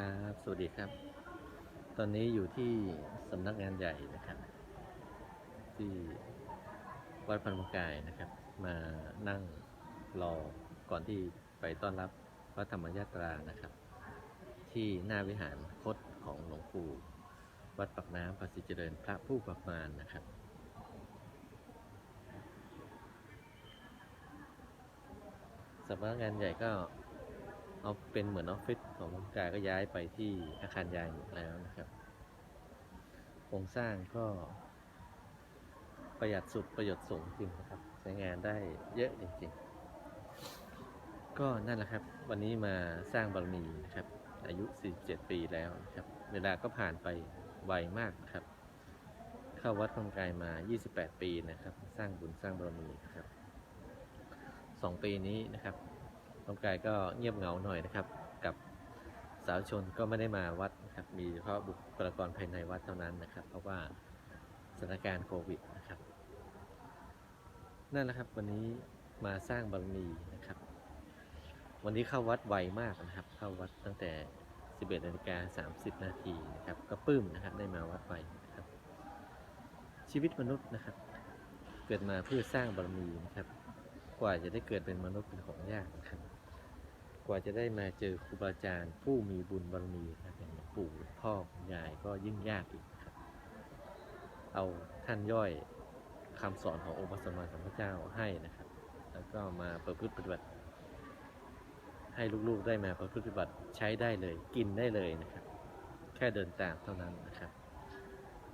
ครับ สวัสดีครับ ตอนนี้อยู่ที่สำนักงานใหญ่นะครับ ที่วัดพันมกายนะครับ มานั่งรอก่อนที่ไปต้อนรับพระธรรมยาตรานะครับ ที่หน้าวิหารคดของหลวงปู่วัดปักน้ำภาษีเจริญพระผู้ประมาณนะครับสำนักงานใหญ่ก็ เอาเป็นเหมือนออฟฟิศของลวงกายก็ย้ายไปที่อาคารใหญ่หมดแล้วนะครับโครงสร้างก็ ประหยัดสุดประโยชน์สูงจริงนะครับ ใช้งานได้เยอะจริงๆ ก็นั่นแหละครับ วันนี้มาสร้างบารมีนะครับ อายุ 47 ปีแล้วนะครับ เวลาก็ผ่านไปไวมากนะครับ เข้าวัดพระธรรมกายมา 28 ปีนะครับ สร้างบุญสร้างบารมีนะครับสองปีนี้นะครับ น้องกายก็เงียบเหงาหน่อยนะครับ กับสาวชนก็ไม่ได้มาวัดนะครับมีเฉพาะบุคลากรภายในวัดเท่านั้นนะครับ เพราะว่าสถานการณ์โควิดนะครับนั่นแหละครับวันนี้มาสร้างบารมีนะครับ วันนี้เข้าวัดไวมากนะครับ เข้าวัดตั้งแต่ 11นาฬิกา30 นาทีนะครับ ก็ปลื้มนะครับได้มาวัดไวนะครับ ชีวิตมนุษย์นะครับ เกิดมาเพื่อสร้างบารมีนะครับ กว่าจะได้เกิดเป็นมนุษย์เป็นของยากนะครับ กว่าจะได้มาเจอครูบาอาจารย์ ผู้มีบุญบารมีนะครับอย่างปู่พ่อคุณยายก็ยิ่งยากอีกครับ เอาท่านย่อยคำสอนขององค์พระสัมมาสัมพุทธเจ้าให้นะครับ แล้วก็มาประพฤติปฏิบัติ ให้ลูกๆได้มาประพฤติปฏิบัติใช้ได้เลย กินได้เลยนะครับ แค่เดินตามเท่านั้นนะครับ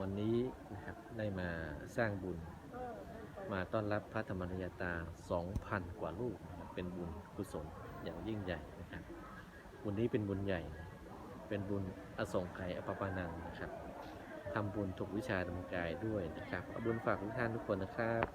วันนี้นะครับได้มาสร้างบุญมาต้อนรับพระธรรมนิยตา 2,000 กว่าลูกนะ เป็นบุญกุศลอย่างยิ่งใหญ่นะครับ บุญนี้เป็นบุญใหญ่ เป็นบุญอสงไขยอปปานังนะครับทำบุญถูกวิชาธรรมกายด้วยนะครับบุญฝากทุกท่านทุกคนนะครับ